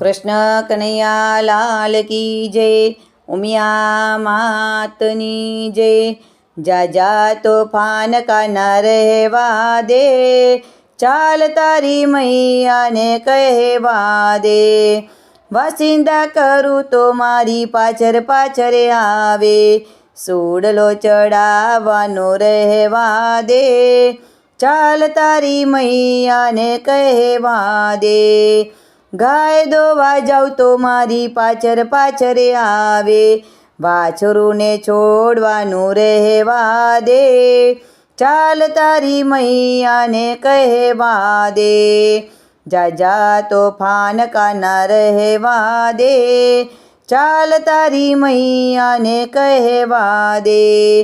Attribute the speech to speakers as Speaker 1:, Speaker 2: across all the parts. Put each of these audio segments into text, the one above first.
Speaker 1: કૃષ્ણ કનૈયા લાલ કી જય, ઉમિયા માતની જય. જા જા તોફાન કાના રહેવા દે, ચાલ તારી મૈયાને કહેવા દે. વાસિંદા કરું તો મારી પાછળ પાછળ આવે સોડલો ચડાવવાનો રહેવા દે. ચાલ તારી મૈયાને કહેવા દે ગાય દોવા જાઉં તો મારી પાછળ પાછળ આવે. વાછરુને છોડવાનું રહેવા દે. ચાલ તારી મૈયાને કહેવા દે. જાજા જા, તોફાન કાના રહેવા દે. ચાલ તારી મૈયાને કહેવા દે.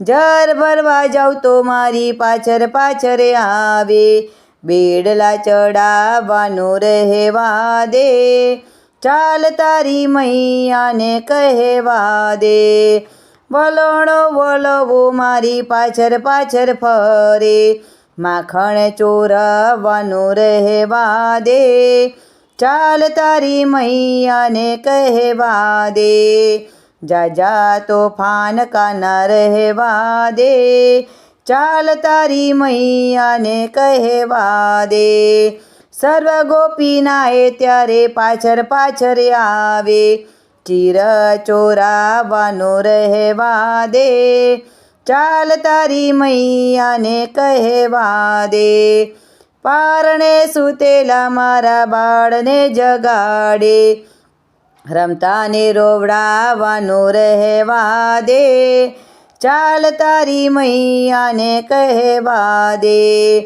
Speaker 1: જર ભરવા જાઉં તો મારી પાછળ પાછળ આવે. બેડલા ચડાવવાનો રહેવા દે. ચાલ તારી મૈયાને કહેવા દે. વલણો વલવો મારી પાછળ પાછળ ફરે. માખણ ચોરાવાનું રહેવા દે. ચાલ તારી મૈયાને કહેવા દે. જા જા તોફાન કાના રહેવા દે. ચાલ તારી મૈયાને કહેવા દે. સર્વ ગોપીનાએ ત્યારે પાછળ પાછળ આવે. ચીર ચોરાવાનો રહેવા દે. ચાલ તારી મૈયાને કહેવા દે. પારણે સુતેલા મારા બાળને જગાડે. રમતાને રોવડાવાનું રહેવા દે. ચાલ તારી મૈયાને કહેવા દે.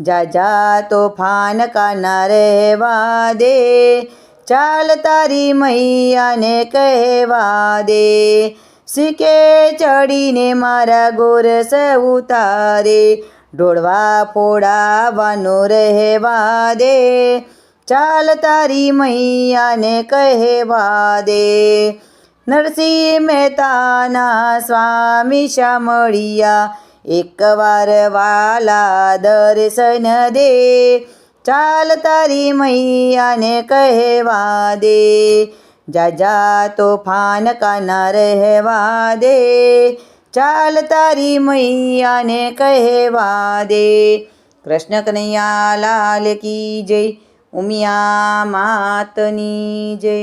Speaker 1: જા જા, તોફાન કાના રહેવા દે. ચાલ તારી મૈયાને કહેવા દે. સીકે ચડીને મારા ગોરસ ઉતારે. ઢોળવા ફોડાવાનો રહેવા દે. ચાલ તારી મૈયાને કહેવા દે. નરસિંહ મહેતાના સ્વામી શામળિયા એકવાર વાલા દર્શન દે ચાલ તારી મૈયાને કહેવા દે જાજા તોફાન કાના રહેવા દે ચાલ તારી મૈયાને કહેવા દે કૃષ્ણ કનૈયા લાલ કી જય ઉમિયા માતની જય